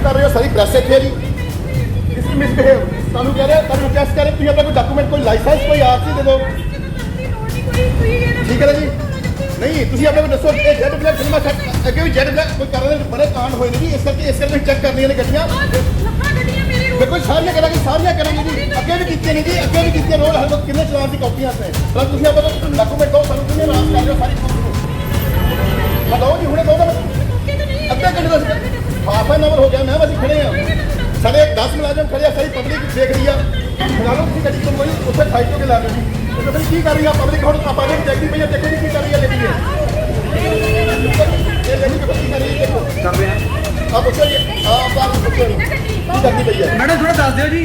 ਕਰ ਰਹੇ ਹੋ ਸਾਰੀ ਪ੍ਰੈਸ ਇੱਥੇ ਹੈ ਜੀ ਇਸ ਮਿਸਬਿਹੇਵ ਤੁਹਾਨੂੰ ਕਹਿ ਰਹੇ ਤੁਹਾਨੂੰ ਰਿਕਵੈਸਟ ਕਰ ਰਹੇ ਤੁਸੀਂ ਆਪਣਾ ਕੋਈ ਡਾਕੂਮੈਂਟ ਕੋਈ ਲਾਇਸੈਂਸ ਕੋਈ ਆਰਸੀ ਦੇ ਦਿਓ ਠੀਕ ਹੈ ਨਾ ਜੀ ਨਹੀਂ ਤੁਸੀਂ ਆਪਣੇ ਕੋਲ ਦੱਸੋ ਇਹ ਜੈਡ ਬਲੈਕ ਸਿਨੇਮਾ ਸੈੱਟ ਅੱਗੇ ਵੀ ਜੈਡ ਬਲੈਕ ਕੋਈ ਕਰ ਰਹੇ ਨੇ ਬੜੇ ਕਾਂਡ ਹੋਏ ਨੇ ਜੀ ਇਸ ਕਰਕੇ ਇਸ ਕਰਕੇ ਚੈੱਕ ਕਰਨੀਆਂ ਨੇ ਗੱਡੀਆਂ ਦੇਖੋ ਸਾਰੀਆਂ ਕਰਾਂਗੇ ਸਾਰੀਆਂ ਕਰਾਂਗੇ ਜੀ ਅੱਗੇ ਵੀ ਕੀਤੀਆਂ ਨੇ ਜੀ ਅੱਗੇ ਵੀ ਕੀਤੀਆਂ ਰੋਲ ਹਰ ਵਕਤ ਕਿੰਨੇ ਚਲਾਨ ਦੀ ਕਾਪੀਆਂ ਤੇ ਪਰ ਤੁਸੀਂ ਆਪਣਾ ਡਾਕੂਮੈਂਟ ਦਿਓ ਸਾਨੂੰ ਕਿੰਨੇ ਰਾਸ ਕਰ ਰਹੇ ਹੋ ਸਾਰੀ ਪ੍ਰੂਫ ਨੂੰ ਲਓ ਜੀ ਹੁਣੇ ਦੋ ਦਾ ਅੱਧੇ ਘੰਟੇ ਦਾ ਹਾਫ ਐਨ ਆਵਰ ਹੋ ਗਿਆ ਮੈਂ ਅਸੀਂ ਖੜੇ ਆ। ਸਾਡੇ 10 ਮੁਲਾਜ਼ਮ ਖੜੇ ਆ ਸਾਰੀ ਪਬਲਿਕ ਦੇਖ ਰਹੀ ਆ। ਲਓ ਤੁਸੀਂ ਗੱਡੀ ਤੋਂ ਕੋਈ ਉੱਥੇ ਸਾਈਡ ਤੋਂ ਕੇ ਲਾ ਦਿਓ ਜੀ। ਨੀ ਕੀ ਕਰ ਰਹੀ ਆ ਪਬਲਿਕ ਹੁਣ ਆਪਾਂ ਨੇ ਦੇਖਦੀ ਪਈ ਆ ਦੇਖੋ ਜੀ ਕੀ ਕਰ ਰਹੀ ਆ ਲੇਡੀ ਇਹ। ਲੇਡੀ ਦੇਖੋ ਕੀ ਕਰ ਰਹੀ ਹੈ ਦੇਖੋ। ਕਰ ਰਹੇ। ਹਾਂ ਆ ਪੁੱਛੋ ਜੀ ਆ ਆਪਾਂ ਨੂੰ ਪੁੱਛੋ ਕੀ ਕਰਦੀ ਪਈ ਹੈ ਮੈਡਮ ਥੋੜਾ ਦੱਸ ਦਿਓ ਜੀ।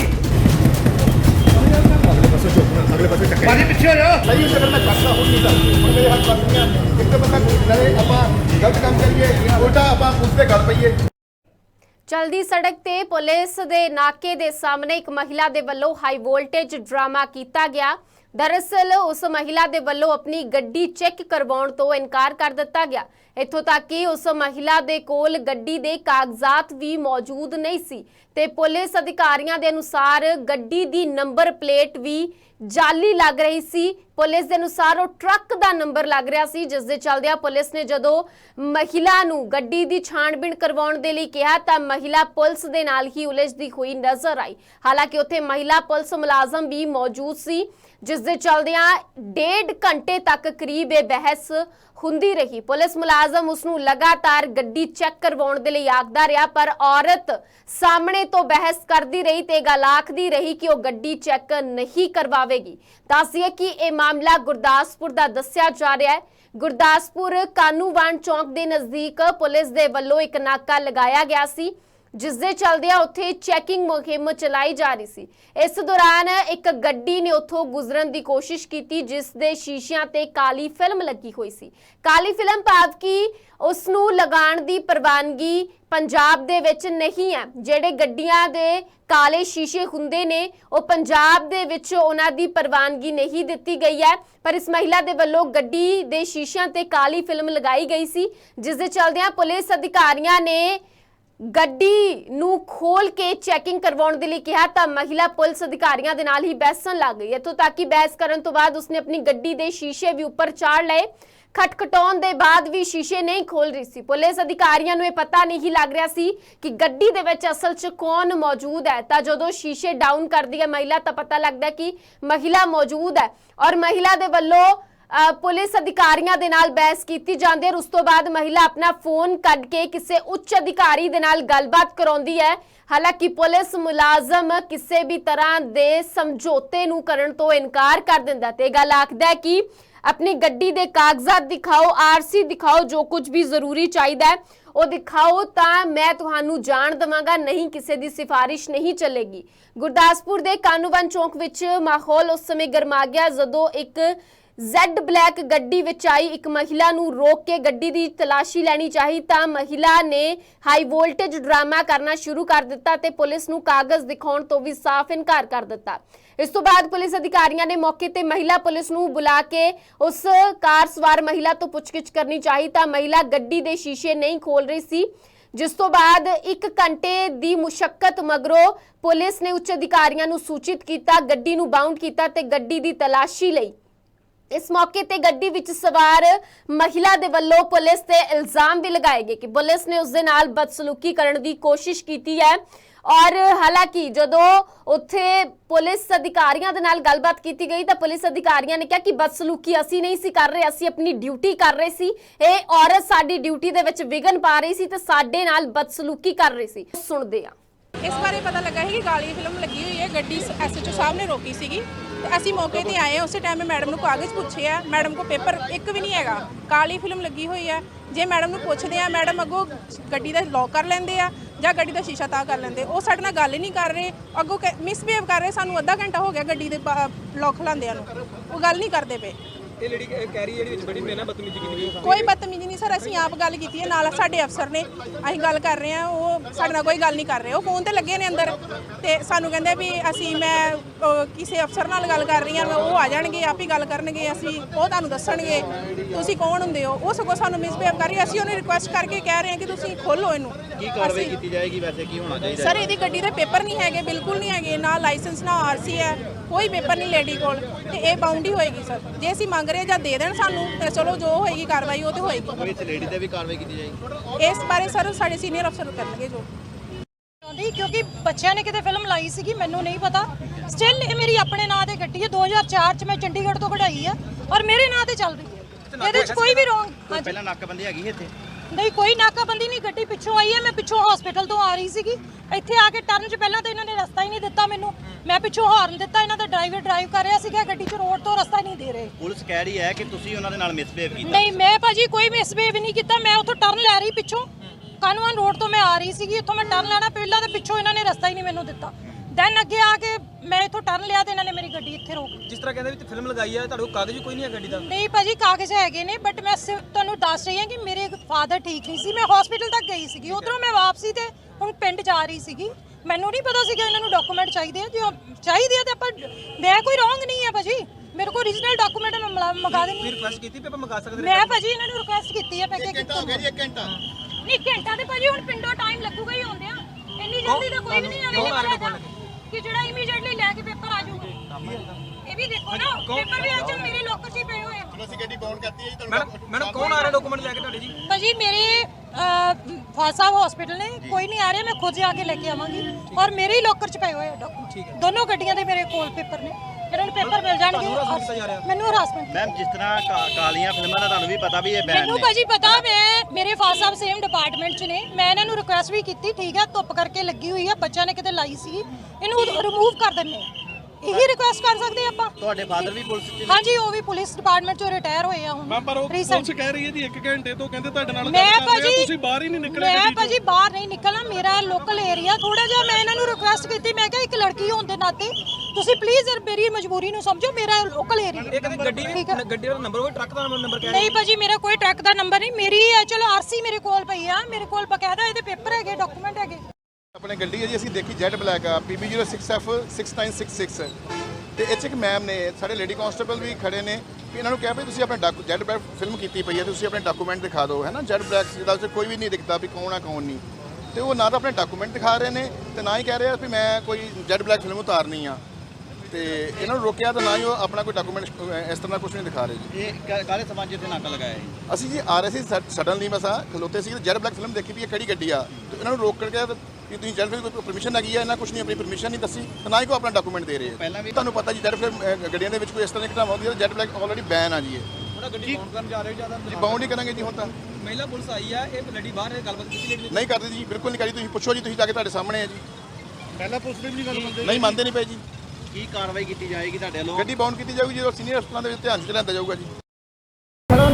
ਅਗਲੇ ਪਾਸੇ ਚੱਕੇ ਬਾਜੀ ਪਿੱਛੇ ਹੋ ਜਾਓ। ਨਹੀਂ ਉਸ ਅਗਰ ਮੈਂ ਕਰਦਾ ਹੁਣ ਨਹੀਂ ਕਰਦਾ। ਮੇਰੇ ਹੱਥ ਇੱਕ ਤਾਂ ਬੰਦਾ ਨਾਲੇ ਆਪਾਂ ਗਲਤ ਕੰਮ ਕਰੀਏ ਉਲਟਾ ਆਪਾਂ ਉਸ ਤੇ ਗੱਲ ਪਈਏ। ਚਲਦੀ ਸੜਕ ਤੇ ਪੁਲਿਸ ਦੇ ਨਾਕੇ ਦੇ ਸਾਹਮਣੇ ਇੱਕ ਮਹਿਲਾ ਦੇ ਵੱਲੋਂ ਹਾਈ ਵੋਲਟੇਜ ਡਰਾਮਾ ਕੀਤਾ ਗਿਆ। ਦਰਅਸਲ ਉਸ ਮਹਿਲਾ ਦੇ ਵੱਲੋਂ ਆਪਣੀ ਗੱਡੀ ਚੈੱਕ ਕਰਵਾਉਣ ਤੋਂ ਇਨਕਾਰ ਕਰ ਦਿੱਤਾ ਗਿਆ। ਇੱਥੋਂ ਤੱਕ ਕਿ ਉਸ ਮਹਿਲਾ ਦੇ ਕੋਲ ਗੱਡੀ ਦੇ ਕਾਗਜ਼ਾਤ ਵੀ ਮੌਜੂਦ ਨਹੀਂ ਸੀ ਤੇ ਪੁਲਿਸ ਅਧਿਕਾਰੀਆਂ ਦੇ ਅਨੁਸਾਰ ਗੱਡੀ ਦੀ ਨੰਬਰ ਪਲੇਟ ਵੀ ਜਾਲੀ ਲੱਗ ਰਹੀ ਸੀ। ਪੁਲਿਸ ਦੇ ਅਨੁਸਾਰ ਉਹ ਟਰੱਕ ਦਾ ਨੰਬਰ ਲੱਗ ਰਿਹਾ ਸੀ, ਜਿਸ ਦੇ ਚੱਲਦਿਆਂ ਪੁਲਿਸ ਨੇ ਜਦੋਂ ਮਹਿਲਾ ਨੂੰ ਗੱਡੀ ਦੀ ਛਾਣਬੀਣ ਕਰਵਾਉਣ ਦੇ ਲਈ ਕਿਹਾ, ਤਾਂ ਮਹਿਲਾ ਪੁਲਿਸ ਦੇ ਨਾਲ ਹੀ ਉਲਝਦੀ ਹੋਈ ਨਜ਼ਰ ਆਈ। ਹਾਲਾਂਕਿ ਉੱਥੇ ਮਹਿਲਾ ਪੁਲਿਸ ਮੁਲਾਜ਼ਮ ਵੀ ਮੌਜੂਦ ਸੀ, ਜਿਸ ਦੇ ਚੱਲਦਿਆਂ ਡੇਢ ਘੰਟੇ ਤੱਕ ਕਰੀਬ ਇਹ ਬਹਿਸ ਹੁੰਦੀ ਰਹੀ। ਪੁਲਿਸ ਮੁਲਾਜ਼ਮ ਉਸ ਨੂੰ ਲਗਾਤਾਰ ਗੱਡੀ ਚੈੱਕ ਕਰਵਾਉਣ ਦੇ ਲਈ ਆਖਦਾ ਰਿਹਾ, ਪਰ ਔਰਤ ਸਾਹਮਣੇ ਤੋਂ ਬਹਿਸ ਕਰਦੀ ਰਹੀ ਤੇ ਗੱਲ ਆਖਦੀ ਰਹੀ ਕਿ ਉਹ ਗੱਡੀ ਚੈੱਕ ਨਹੀਂ ਕਰਵਾ ਕਰਵਾਵੇਗੀ ਦੱਸਿਏ ਕਿ ਇਹ ਮਾਮਲਾ ਗੁਰਦਾਸਪੁਰ ਦਾ ਦੱਸਿਆ ਜਾ ਰਿਹਾ ਹੈ। ਗੁਰਦਾਸਪੁਰ ਕਾਨੂੰਵਾਨ ਚੌਂਕ ਦੇ ਨਜ਼ਦੀਕ ਪੁਲਿਸ ਦੇ ਵੱਲੋਂ ਇੱਕ ਨਾਕਾ ਲਗਾਇਆ ਗਿਆ ਸੀ। ਜਿਸ ਦੇ ਚੱਲਦਿਆਂ ਉੱਥੇ ਚੈਕਿੰਗ ਮੁਹਿੰਮ ਚਲਾਈ ਜਾ ਰਹੀ ਸੀ। ਇਸ ਦੌਰਾਨ ਇੱਕ ਗੱਡੀ ਨੇ ਉੱਥੋਂ ਗੁਜ਼ਰਨ ਦੀ ਕੋਸ਼ਿਸ਼ ਕੀਤੀ ਜਿਸ ਦੇ ਸ਼ੀਸ਼ਿਆਂ ਤੇ ਕਾਲੀ ਫਿਲਮ ਲੱਗੀ ਹੋਈ ਸੀ। ਕਾਲੀ ਫਿਲਮ ਭਾਵ ਕਿ ਉਸ ਨੂੰ ਲਗਾਉਣ ਦੀ ਪ੍ਰਵਾਨਗੀ ਪੰਜਾਬ ਦੇ ਵਿੱਚ ਨਹੀਂ ਹੈ। ਜਿਹੜੇ ਗੱਡੀਆਂ ਦੇ ਕਾਲੇ ਸ਼ੀਸ਼ੇ ਹੁੰਦੇ ਨੇ, ਉਹ ਪੰਜਾਬ ਦੇ ਵਿੱਚ ਉਹਨਾਂ ਦੀ ਪ੍ਰਵਾਨਗੀ ਨਹੀਂ ਦਿੱਤੀ ਗਈ ਹੈ। ਪਰ ਇਸ ਮਹਿਲਾ ਦੇ ਵੱਲੋਂ ਗੱਡੀ ਦੇ ਸ਼ੀਸ਼ਿਆਂ ਤੇ ਕਾਲੀ ਫਿਲਮ ਲਗਾਈ ਗਈ ਸੀ ਜਿਸ ਦੇ ਚੱਲਦਿਆਂ ਪੁਲਿਸ ਅਧਿਕਾਰੀਆਂ ਨੇ ਗੱਡੀ ਨੂੰ ਖੋਲ ਕੇ ਚੈਕਿੰਗ ਕਰਵਾਉਣ ਦੇ ਲਈ ਕਿਹਾ ਤਾਂ ਮਹਿਲਾ ਪੁਲਿਸ ਅਧਿਕਾਰੀਆਂ ਦੇ ਨਾਲ ਹੀ ਬਹਿਸਣ ਲੱਗ ਗਈ। ਇੱਥੋਂ ਤੱਕ ਕਿ ਬਹਿਸ ਕਰਨ ਤੋਂ ਬਾਅਦ ਉਸਨੇ ਆਪਣੀ ਗੱਡੀ ਦੇ ਸ਼ੀਸ਼ੇ ਵੀ ਉੱਪਰ ਚਾੜ ਲਏ। ਖਟਖਟਾਉਣ ਦੇ ਬਾਅਦ ਵੀ ਸ਼ੀਸ਼ੇ ਨਹੀਂ ਖੋਲ ਰਹੀ ਸੀ। ਪੁਲਿਸ ਅਧਿਕਾਰੀਆਂ ਨੂੰ ਇਹ ਪਤਾ ਨਹੀਂ ਲੱਗ ਰਿਹਾ ਸੀ ਕਿ ਗੱਡੀ ਦੇ ਵਿੱਚ ਅਸਲ 'ਚ ਕੌਣ ਮੌਜੂਦ ਹੈ। ਤਾਂ ਜਦੋਂ ਸ਼ੀਸ਼ੇ ਡਾਊਨ ਕਰਦੀ ਹੈ ਮਹਿਲਾ ਤਾਂ ਪਤਾ ਲੱਗਦਾ ਕਿ ਮਹਿਲਾ ਮੌਜੂਦ ਹੈ। ਔਰ ਮਹਿਲਾ ਦੇ ਵੱਲੋਂ ਪੁਲਿਸ ਅਧਿਕਾਰੀਆਂ ਦੇ ਨਾਲ ਬਹਿਸ ਕੀਤੀ ਜਾਂਦੀ ਹੈ ਉਸ ਤੋਂ ਬਾਅਦ ਮਹਿਲਾ ਆਪਣਾ ਫੋਨ ਕੱਢ ਕੇ ਕਿਸੇ ਉੱਚ ਅਧਿਕਾਰੀ ਦੇ ਨਾਲ ਗੱਲਬਾਤ ਕਰਾਉਂਦੀ ਹੈ। ਹਾਲਾਂਕਿ ਪੁਲਿਸ ਮੁਲਾਜ਼ਮ ਕਿਸੇ ਵੀ ਤਰ੍ਹਾਂ ਦੇ ਸਮਝੌਤੇ ਨੂੰ ਕਰਨ ਤੋਂ ਇਨਕਾਰ ਕਰ ਦਿੰਦਾ ਤੇ ਗੱਲ ਆਖਦਾ ਹੈ ਕਿ ਆਪਣੀ ਗੱਡੀ ਦੇ ਕਾਗਜ਼ਾਤ ਦਿਖਾਓ ਆਰਸੀ ਦਿਖਾਓ, ਜੋ ਕੁਝ ਵੀ ਜ਼ਰੂਰੀ ਚਾਹੀਦਾ ਹੈ, ਉਹ ਦਿਖਾਓ ਤਾਂ ਮੈਂ ਤੁਹਾਨੂੰ ਜਾਣ ਦਵਾਂਗਾ, ਨਹੀਂ ਕਿਸੇ ਦੀ ਸਿਫਾਰਿਸ਼ ਨਹੀਂ ਚੱਲੇਗੀ। ਗੁਰਦਾਸਪੁਰ ਦੇ ਕਾਨੂੰਵਨ ਚੌਂਕ ਵਿੱਚ ਮਾਹੌਲ ਉਸ ਸਮੇਂ ਗਰਮਾ ਗਿਆ ਜਦੋਂ ਇੱਕ ਜ਼ੈਡ ਬਲੈਕ ਗੱਡੀ ਵਿੱਚ ਆਈ। ਇੱਕ ਮਹਿਲਾ ਨੂੰ ਰੋਕ ਕੇ ਗੱਡੀ ਦੀ ਤਲਾਸ਼ੀ ਲੈਣੀ ਚਾਹੀ ਤਾਂ ਮਹਿਲਾ ਨੇ ਹਾਈ ਵੋਲਟੇਜ ਡਰਾਮਾ ਕਰਨਾ ਸ਼ੁਰੂ ਕਰ ਦਿੱਤਾ ਤੇ ਪੁਲਿਸ ਨੂੰ ਕਾਗਜ਼ ਦਿਖਾਉਣ ਤੋਂ ਵੀ ਸਾਫ਼ ਇਨਕਾਰ ਕਰ ਦਿੱਤਾ। ਇਸ ਤੋਂ ਬਾਅਦ ਪੁਲਿਸ ਅਧਿਕਾਰੀਆਂ ਨੇ ਮੌਕੇ ਤੇ ਮਹਿਲਾ ਪੁਲਿਸ ਨੂੰ ਬੁਲਾ ਕੇ ਉਸ ਕਾਰ ਸਵਾਰ ਮਹਿਲਾ ਤੋਂ ਪੁੱਛਗਿੱਛ ਕਰਨੀ ਚਾਹੀ ਤਾਂ ਮਹਿਲਾ ਗੱਡੀ ਦੇ ਸ਼ੀਸ਼ੇ ਨਹੀਂ ਖੋਲ ਰਹੀ ਸੀ, ਜਿਸ ਤੋਂ ਬਾਅਦ 1 ਘੰਟੇ ਦੀ ਮੁਸ਼ਕਲ ਮਗਰੋਂ ਪੁਲਿਸ ਨੇ ਉੱਚ ਅਧਿਕਾਰੀਆਂ ਨੂੰ ਸੂਚਿਤ ਕੀਤਾ, ਗੱਡੀ ਨੂੰ ਬਾਉਂਡ ਕੀਤਾ ਤੇ ਗੱਡੀ ਦੀ ਤਲਾਸ਼ੀ ਲਈ। ਇਸ ਮੌਕੇ ਤੇ ਗੱਡੀ ਵਿੱਚ ਸਵਾਰ ਮਹਿਲਾ ਦੇ ਵੱਲੋਂ ਪੁਲਿਸ ਤੇ ਇਲਜ਼ਾਮ ਵੀ ਲਗਾਏ ਗਏ ਕਿ ਪੁਲਿਸ ਨੇ ਉਸ ਦੇ ਨਾਲ ਬਦਸਲੂਕੀ ਕਰਨ ਦੀ ਕੋਸ਼ਿਸ਼ ਕੀਤੀ ਹੈ। ਔਰ ਹਾਲਾਂਕਿ ਜਦੋਂ ਉੱਥੇ ਪੁਲਿਸ ਅਧਿਕਾਰੀਆਂ ਦੇ ਨਾਲ ਗੱਲਬਾਤ ਕੀਤੀ ਗਈ ਤਾਂ ਪੁਲਿਸ ਅਧਿਕਾਰੀਆਂ ਨੇ ਕਿਹਾ ਕਿ ਬਦਸਲੂਕੀ ਅਸੀਂ ਨਹੀਂ ਸੀ ਕਰ ਰਹੇ, ਅਸੀਂ ਆਪਣੀ ਡਿਊਟੀ ਕਰ ਰਹੇ ਸੀ। ਇਹ ਔਰਤ ਸਾਡੀ ਡਿਊਟੀ ਦੇ ਵਿੱਚ ਵਿਘਨ ਪਾ ਰਹੀ ਸੀ ਤੇ ਸਾਡੇ ਨਾਲ ਬਦਸਲੂਕੀ ਕਰ ਰਹੀ ਸੀ। ਸੁਣਦੇ ਆ ਇਸ ਬਾਰੇ ਪਤਾ ਲੱਗਾ ਹੈ ਕਿ ਕਾਲੀ ਫਿਲਮ ਲੱਗੀ ਹੋਈ ਹੈ। ਗੱਡੀ ਐਸਐਚਓ ਸਾਹਿਬ ਨੇ ਰੋਕੀ ਸੀਗੀ। ਤੇ ਅਸੀਂ ਮੌਕੇ ਤੇ ਆਏ ਹਾਂ, ਉਸੇ ਟਾਈਮ ਮੈਂ ਮੈਡਮ ਨੂੰ ਕਾਗਜ਼ ਪੁੱਛੇ ਆ ਮੈਡਮ ਕੋ ਪੇਪਰ ਇੱਕ ਵੀ ਨਹੀਂ ਹੈਗਾ। ਕਾਲੀ ਫਿਲਮ ਲੱਗੀ ਹੋਈ ਹੈ ਜੇ ਮੈਡਮ ਨੂੰ ਪੁੱਛਦੇ ਆ ਮੈਡਮ ਅੱਗੋਂ ਗੱਡੀ ਦਾ ਲੌਕ ਕਰ ਲੈਂਦੇ ਆ ਜਾਂ ਗੱਡੀ ਦਾ ਸ਼ੀਸ਼ਾ ਤਾਂ ਕਰ ਲੈਂਦੇ। ਉਹ ਸਾਡੇ ਨਾਲ ਗੱਲ ਹੀ ਨਹੀਂ ਕਰ ਰਹੇ। ਅੱਗੋਂ ਮਿਸਬਿਹੇਵ ਕਰ ਰਹੇ। ਸਾਨੂੰ ਅੱਧਾ ਘੰਟਾ ਹੋ ਗਿਆ ਗੱਡੀ ਦੇ ਲੌਕ ਖਲਾਉਂਦਿਆਂ ਨੂੰ। ਉਹ ਗੱਲ ਨਹੀਂ ਕਰਦੇ ਪਏ। ਇਹ ਲੇਡੀ ਕਹਿ ਰਹੀ ਹੈ ਜਿਹੜੀ ਵਿੱਚ ਬੜੀ ਮੇਰੇ ਨਾਲ ਬਦਤਮੀਜ਼ੀ ਕੀਤੀ ਗਈ ਕੋਈ ਬਦਤਮੀਜ਼ੀ ਨਹੀਂ ਸਰ ਅਸੀਂ ਆਪ ਗੱਲ ਕੀਤੀ ਹੈ ਨਾਲ ਸਾਡੇ ਅਫਸਰ ਨੇ ਅਸੀਂ ਗੱਲ ਕਰ ਰਹੇ ਹਾਂ ਉਹ ਸਾਡੇ ਨਾਲ ਕੋਈ ਗੱਲ ਨਹੀਂ ਕਰ ਰਹੇ ਉਹ ਫੋਨ ਤੇ ਲੱਗੇ ਨੇ ਅੰਦਰ ਤੇ ਸਾਨੂੰ ਕਹਿੰਦੇ ਵੀ ਅਸੀਂ ਮੈਂ ਅਹ, ਕਿਸੇ ਅਫਸਰ ਨਾਲ ਗੱਲ ਕਰ ਰਹੀ ਹਾਂ ਉਹ ਆ ਜਾਣਗੇ ਆਪ ਹੀ ਗੱਲ ਕਰਨਗੇ ਅਸੀਂ ਉਹ ਤੁਹਾਨੂੰ ਦੱਸਣਗੇ ਤੁਸੀਂ ਕੌਣ ਹੁੰਦੇ ਹੋ? ਉਹ ਸਗੋਂ ਸਾਨੂੰ ਮਿਸਬਿਹੇਵ ਕਰ ਰਹੀ ਹੈ। ਅਸੀਂ ਉਹਨੂੰ ਰਿਕੁਐਸਟ ਕਰਕੇ ਕਹਿ ਰਹੇ ਹਾਂ ਕਿ ਤੁਸੀਂ ਖੋਲੋ ਇਹਨੂੰ। ਕੀ ਕਾਰਵਾਈ ਕੀਤੀ ਜਾਏਗੀ ਵੈਸੇ ਕੀ ਹੋਣਾ ਚਾਹੀਦਾ ਸਰ ਇਹਦੀ ਗੱਡੀ ਦੇ ਪੇਪਰ ਨਹੀਂ ਹੈਗੇ ਬਿਲਕੁਲ ਨਹੀਂ ਹੈਗੇ ਨਾ ਲਾਇਸੈਂਸ ਨਾ ਆਰਸੀ ਹੈ। ਕੋਈ ਪੇਪਰ ਨਹੀਂ ਲੇਡੀ ਕੋਲ ਤੇ ਇਹ ਬਾਉਂਡ ਹੋਏਗੀ ਸਰ। ਜੇ ਅਸੀਂ ਮੰਗ ਰਹੇ ਜਾਂ ਦੇ ਦੇਣ ਸਾਨੂੰ ਤੇ ਚਲੋ ਜੋ ਹੋਏਗੀ ਕਾਰਵਾਈ ਉਹ ਤੇ ਹੋਏਗੀ। ਇਸ ਲੇਡੀ ਤੇ ਵੀ ਕਾਰਵਾਈ ਕੀਤੀ ਜਾਏਗੀ? ਇਸ ਬਾਰੇ ਸਰ ਸਾਡੇ ਸੀਨੀਅਰ ਅਫਸਰ ਕਰਨਗੇ ਜੋ। ਚਾਹੁੰਦੀ ਕਿਉਂਕਿ ਬੱਚਿਆਂ ਨੇ ਕਿਤੇ ਫਿਲਮ ਲਾਈ ਸੀਗੀ ਮੈਨੂੰ ਨਹੀਂ ਪਤਾ। ਸਟਿਲ ਇਹ ਮੇਰੀ ਆਪਣੇ ਨਾਂ ਤੇ ਗੱਡੀ ਹੈ। 2004 ਚ ਮੈਂ ਚੰਡੀਗੜ੍ਹ ਤੋਂ ਕਢਾਈ ਹੈ ਔਰ ਮੇਰੇ ਨਾਂ ਤੇ ਚੱਲ ਰਹੀ ਹੈ। ਇਹਦੇ ਚ ਕੋਈ ਵੀ ਰੋਂਗ ਪਹਿਲਾਂ ਨਾਕਾਬੰਦੀ ਹੈਗੀ ਇੱਥੇ? ਨਹੀਂ ਕੋਈ ਨਾਕਾਬੰਦੀ ਨਹੀਂ ਗੱਡੀ ਪਿੱਛੋਂ ਆਈ ਹੈ ਮੈਂ ਪਿੱਛੋਂ ਹਸਪੀਟਲ ਤੋਂ ਆ ਰਹੀ ਸੀਗੀ। ਇੱਥੇ ਆ ਕੇ ਟਰਨ 'ਚ ਪਹਿਲਾਂ ਤਾਂ ਇਹਨਾਂ ਨੇ ਰਸਤਾ ਹੀ ਨਹੀਂ ਦਿੱਤਾ ਮੈਨੂੰ। ਮੈਂ ਪਿੱਛੋਂ ਹਾਰਨ ਦਿੱਤਾ ਇਹਨਾਂ ਦਾ ਡਰਾਈਵਰ ਡਰਾਈਵ ਕਰ ਰਿਹਾ ਸੀਗਾ ਗੱਡੀ 'ਚ ਰੋਡ ਤੋਂ ਰਸਤਾ ਹੀ ਨਹੀਂ ਦੇ ਰਹੇ। ਪੁਲਿਸ ਕਹਿ ਰਹੀ ਹੈ ਕਿ ਤੁਸੀਂ ਉਹਨਾਂ ਦੇ ਨਾਲ ਮਿਸਬਿਹੇਵ ਕੀਤਾ। ਨਹੀਂ ਮੈਂ ਭਾਜੀ ਕੋਈ ਮਿਸਬੀਹੇਵ ਨਹੀਂ ਕੀਤਾ ਮੈਂ ਉੱਥੋਂ ਟਰਨ ਲੈ ਰਹੀ ਪਿੱਛੋਂ। ਕਾਨਵਾਨ ਰੋਡ ਤੋਂ ਮੈਂ ਆ ਰਹੀ ਸੀਗੀ ਇੱਥੋਂ ਮੈਂ ਟਰਨ ਲੈਣਾ ਪਹਿਲਾਂ ਤੇ ਪਿੱਛੋਂ ਇਹਨਾਂ ਨੇ ਰਸਤਾ ਹੀ ਨਹੀਂ ਮੈਨੂੰ ਦਿੱਤਾ। ਦੈਨ ਅੱਗੇ ਆ ਕੇ ਮੈਂ ਇੱਥੋਂ ਟਰਨ ਲਿਆ ਤੇ ਇਹਨਾਂ ਨੇ ਮੇਰੀ ਗੱਡੀ ਇੱਥੇ ਰੋਕ ਦਿੱਤੀ। ਜਿਸ ਤਰ੍ਹਾਂ ਕਹਿੰਦੇ ਵੀ ਫਿਲਮ ਲਗਾਈ ਹੈ ਤੁਹਾਡੇ ਕੋਲ ਕਾਗਜ਼ ਵੀ ਕੋਈ ਨਹੀਂ ਹੈ ਗੱਡੀ ਦਾ? ਨਹੀਂ ਭਾਜੀ ਕਾਗਜ਼ ਹੈਗੇ ਨੇ ਬਟ ਮੈਂ ਸਿਰਫ ਤੁਹਾਨੂੰ ਦੱਸ ਰਹੀ ਹਾਂ ਕਿ ਮੇਰੇ ਫਾਦਰ ਠੀਕ ਨਹੀਂ ਸੀ। ਮੈਂ ਹਸਪੀਟਲ ਤੱਕ ਗਈ ਸੀਗੀ। ਉਧਰੋਂ ਮੈਂ ਵਾਪਸੀ ਤੇ ਹੁਣ ਪਿੰਡ ਜਾ ਰਹੀ ਸੀਗੀ। ਮੈਨੂੰ ਨਹੀਂ ਪਤਾ ਸੀਗਾ ਇਹਨਾਂ ਨੂੰ ਡਾਕੂਮੈਂਟ ਚਾਹੀਦੇ ਆ ਜੇ ਉਹ ਚਾਹੀਦੇ ਆ ਤੇ ਆਪਾਂ ਮੈਂ ਕੋਈ ਰੋਂਗ ਨਹੀਂ ਹੈ ਭਾਜੀ। ਮੇਰੇ ਕੋਲ origignal ਡਾਕੂਮੈਂਟ ਮੈਂ ਮੰਗਾ- ਦੇਣੀ ਤੁਸੀਂ ਰਿਕੁਐਸਟ ਕੀਤੀ ਵੀ ਆਪਾਂ ਮੰਗਾ ਸਕਦੇ ਨੇ ਮੈਂ ਭਾਜੀ ਇਹਨਾਂ ਨੂੰ ਰਿਕੁਐਸਟ ਕੀਤੀ ਹੈ ਮੈਂ ਕਿਹਾ ਘੰਟਾ ਹੋ ਗਿਆ ਜੀ 1 ਘੰਟਾ। ਨਹੀਂ ਘੰਟਾ ਤੇ ਭਾਜੀ ਹੁਣ ਪਿੰਡੋਂ ਟਾਈਮ ਲੱਗੂਗਾ ਹੀ ਆਉਂਦੇ ਆ ਇੰਨੀ ਜਲਦੀ ਤਾਂ ਕੋਈ ਵੀ ਨਹੀਂ ਕੌਣ ਕਿ ਜਿਹੜਾ ਇਮੀਡੀਏਟਲੀ ਲੈ ਕੇ ਪੇਪਰ ਆ ਜਾਊਗਾ। ਇਹ ਵੀ ਦੇਖੋ ਨਾ ਪੇਪਰ ਵੀ ਅੱਜ ਮੇਰੇ ਲੋਕਰ 'ਚ ਹੀ ਪਏ ਹੋਏ ਆ। ਅਸੀਂ ਗੱਡੀ ਬਾਉਂਡ ਕਰਤੀ ਹੈ ਜੀ ਮੈਡਮ ਮੈਡਮ ਕੌਣ ਆ ਰਿਹਾ ਡਾਕੂਮੈਂਟ ਲੈ ਕੇ ਤੁਹਾਡੇ ਜੀ? ਭਾਜੀ ਮੇਰੇ ਫਾਸਾ ਹਸਪੀਟਲ ਨੇ ਕੋਈ ਨਹੀਂ ਆ ਰਿਹਾ ਮੈਂ ਖੁਦ ਜਾ ਕੇ ਲੈ ਕੇ ਆਵਾਂਗੀ। ਔਰ ਮੇਰੇ ਹੀ ਲੋਕਰ 'ਚ ਪਏ ਹੋਏ ਆ ਡਾਕੂਮੈਂਟ ਦੋਨੋਂ ਗੱਡੀਆਂ ਦੇ ਮੇਰੇ ਕੋਲ ਪੇਪਰ ਨੇ। ਇਹਨਾਂ ਨੂੰ ਪੇਪਰ ਮਿਲ ਜਾਣਗੇ। ਮੈਨੂੰ ਹਰਾਸਮੈਂਟ ਮੈਮ ਜਿਸ ਤਰ੍ਹਾਂ ਕਾ- ਕਾਲੀਆਂ ਫਿਲਮਾਂ ਦਾ ਤੁਹਾਨੂੰ ਵੀ ਪਤਾ ਵੀ ਇਹ ਬੈਨ ਮੈਨੂੰ ਨੇ। ਭਾਜੀ ਪਤਾ ਮੈਂ ਮੇਰੇ ਫਾਦਰ ਸਾਹਿਬ ਸੇਮ ਡਿਪਾਰਟਮੈਂਟ 'ਚ ਨੇ। ਮੈਂ ਇਹਨਾਂ ਨੂੰ ਰਿਕੁਐਸਟ ਵੀ ਕੀਤੀ ਠੀਕ ਹੈ ਧੁੱਪ ਕਰਕੇ ਲੱਗੀ ਹੋਈ ਹੈ ਬੱਚਾ ਨੇ ਕਿਤੇ ਲਾਈ ਸੀ। ਇਹਨੂੰ ਰਿਮੂਵ ਕਰ ਦਿੰਨੇ ਆ। ਇਹੀ ਰਿਕੁਐਸਟ ਕਰ ਸਕਦੇ ਆਪਾਂ। ਤੁਹਾਡੇ ਫਾਦਰ ਵੀ ਪੁਲਿਸ ਚ? ਹਾਂਜੀ ਉਹ ਵੀ ਪੁਲਿਸ ਡਿਪਾਰਟਮੈਂਟ 'ਚੋਂ ਰਿਟਾਇਰ ਹੋਏ ਆ ਹੁਣ। ਮੈਂ ਪਰ ਉਹ ਪੁਲਿਸ ਕਹਿ ਰਹੀ ਹੈ ਜੀ 1 ਘੰਟੇ ਤੋਂ ਕਹਿੰਦੇ ਤੁਹਾਡੇ ਨਾਲ ਗੱਲ ਮੈਂ ਕਰ ਰਹੇ ਭਾਜੀ ਤੁਸੀਂ ਬਾਹਰ ਹੀ ਨਹੀਂ ਨਿਕਲੇ ਮੈਂ। ਭਾਜੀ ਬਾਹਰ ਨਹੀਂ ਨਿਕਲਣਾ ਮੇਰਾ ਲੋਕਲ ਏਰੀਆ ਥੋੜਾ ਜਿਹਾ ਮੈਂ ਇਹਨਾਂ ਨੂੰ ਰਿਕੁਐਸਟ ਕੀਤੀ ਮੈਂ ਕਿਹਾ ਇੱਕ ਲੜਕੀ ਹੋਣ ਦੇ ਨਾਤੇ ਤੁਸੀਂ ਪਲੀਜ਼ ਮੇਰੀ ਮਜਬੂਰੀ ਨੂੰ ਸਮਝੋ ਮੇਰਾ ਲੋਕਲ ਇਹ ਏਰੀਆ ਕਹਿੰਦੇ ਗੱਡੀ। ਵੀ ਗੱਡੀ ਦਾ ਨੰਬਰ ਕੋਈ ਟਰੱਕ ਦਾ ਨੰਬਰ ਕਹਿ ਨਹੀਂ ਭਾਜੀ ਮੇਰਾ ਕੋਈ ਟਰੱਕ ਦਾ ਨੰਬਰ ਨਹੀਂ। ਮੇਰੀ ਹੈ ਚਲੋ ਆਰਸੀ ਮੇਰੇ ਕੋਲ ਪਈ ਆ। ਮੇਰੇ ਕੋਲ ਬਕਾਇਦਾ ਇਹਦੇ ਪੇਪਰ ਹੈਗੇ ਡਾਕੂਮੈਂਟ ਹੈਗੇ। ਆਪਣੇ ਗੱਡੀ ਹੈ ਜੀ ਅਸੀਂ ਦੇਖੀ ਜੈਟ ਬਲੈਕ ਆ PB06F 6966 ਤੇ 'ਚ ਇੱਕ ਮੈਮ ਨੇ ਸਾਡੇ ਲੇਡੀ ਕਾਂਸਟੇਬਲ ਵੀ ਖੜੇ ਨੇ ਕਿ ਇਹਨਾਂ ਨੂੰ ਕਿਹਾ ਵੀ ਤੁਸੀਂ ਆਪਣੇ ਡਾਕੂ ਜੈਟ ਬਲੈਕ ਫਿਲਮ ਕੀਤੀ ਪਈ ਹੈ ਤੁਸੀਂ ਆਪਣੇ ਡਾਕੂਮੈਂਟ ਦਿਖਾ ਦਿਓ ਹੈ ਨਾ? ਜੈਟ ਬਲੈਕ ਜਿਹਦਾ ਕੋਈ ਵੀ ਨਹੀਂ ਦਿਖਦਾ ਵੀ ਕੌਣ ਆ ਕੌਣ ਨਹੀਂ। ਤੇ ਉਹ ਨਾ ਤਾਂ ਆਪਣੇ ਡਾਕੂਮੈਂਟ ਦਿਖਾ ਰਹੇ ਨੇ ਤੇ ਨਾ ਹੀ ਕਹਿ ਰਹੇ ਆ ਵੀ ਮੈਂ ਕੋਈ ਜੈਟ ਬਲੈਕ ਫਿਲਮ ਉਤਾਰਨੀ ਆ। ਤੇ ਇਹਨਾਂ ਨੂੰ ਰੋਕਿਆ ਤਾਂ ਨਾ ਹੀ ਉਹ ਆਪਣਾ ਕੋਈ ਡਾਕੂਮੈਂਟ ਇਸ ਤਰ੍ਹਾਂ ਕੁਝ ਨਹੀਂ ਦਿਖਾ ਰਹੇ ਜੀ। ਇਹ ਕਾ- ਕਾਹਦੇ ਸਮਾਜ ਇੱਥੇ ਨਾਕਾ ਲਗਾਇਆ ਹੈ ਅਸੀਂ ਜੀ ਆ ਰਹੇ ਸੀ ਸਡਨਲੀ ਆ ਖਲੋਤੇ ਸੀ ਜੈਡ ਬਲੈਕ ਫਿਲਮ ਦੇਖੀ ਵੀ ਇਹ ਕਿਹੜੀ ਗੱਡੀ ਆ? ਤੇ ਇਹਨਾਂ ਨੂੰ ਰੋਕ ਤੇ ਕਿ ਤੁਸੀਂ ਜੈਡ ਫਿਲਮ ਕੋਈ ਪਰਮਿਸ਼ਨ ਹੈਗੀ ਆ ਇਹਨਾਂ ਕੁਝ ਨਹੀਂ ਆਪਣੀ ਪਰਮਿਸ਼ਨ ਨਹੀਂ ਦੱਸੀ ਤੇ ਨਾ ਹੀ ਕੋਈ ਆਪਣਾ ਡਾਕੂਮੈਂਟ ਦੇ ਰਹੇ ਆ। ਪਹਿਲਾਂ ਵੀ- ਤੁਹਾਨੂੰ ਪਤਾ ਜੀ ਅਹ, ਗੱਡੀਆਂ ਦੇ ਵਿੱਚ ਕੋਈ ਇਸ ਤਰ੍ਹਾਂ ਦੀ ਘਟਨਾ ਹੁੰਦੀ ਹੈ ਜੈਡ ਬਲੈਕ ਆਲਰੇਡੀ ਬੈਨ ਆ ਜੀ ਇਹ। ਥੋੜਾ ਗੱਡੀ ਬਾਉਂਡ ਕਰਨ ਜਾ ਰਹੇ ਹੋ ਜ਼ਿਆਦਾ ਜੀ ਬਾਉਂਡ ਹੀ ਕਰਾਂਗੇ ਜੀ ਹੁਣ ਤਾਂ। ਮਹਿਲਾ ਪੁਲਿਸ ਆਈ ਹੈ ਇਹ ਲੜੀ ਬਾਹਰ ਗੱਲਬਾਤ ਕੀਤੀ ਲੇਡੀ ਨਹੀਂ ਕਰਦੇ ਜੀ ਬਿਲਕੁਲ ਨਹੀਂ ਕਰੀ ਤੁਸੀਂ ਪੁੱਛੋ ਜੀ ਤੁਸੀਂ ਜਾ ਕੇ ਤੁਹਾਡੇ ਸਾਹਮਣੇ ਹੈ ਜੀ। ਪਹਿਲਾਂ ਪੁਲਿਸ ਨੇ ਵੀ ਨਹੀਂ ਗੱਲ ਮੰਨਦੇ ਨਹੀਂ ਮੰਨਦੇ ਨਹੀਂ ਪਏ ਜੀ। ਕੀ ਕਾਰਵਾਈ ਕੀਤੀ ਜਾਏਗੀ ਤੁਹਾਡੇ ਵੱਲੋਂ? ਗੱਡੀ ਬਾਉਂਡ ਕੀਤੀ ਜਾਊਗੀ ਜਦੋਂ ਸੀਨੀਅਰ ਹਸਪਤਾਲਾਂ ਦੇ ਵਿੱਚ ਧਿਆਨ ਚ ਲਿਆਂਦਾ ਜਾਊਗਾ ਜੀ।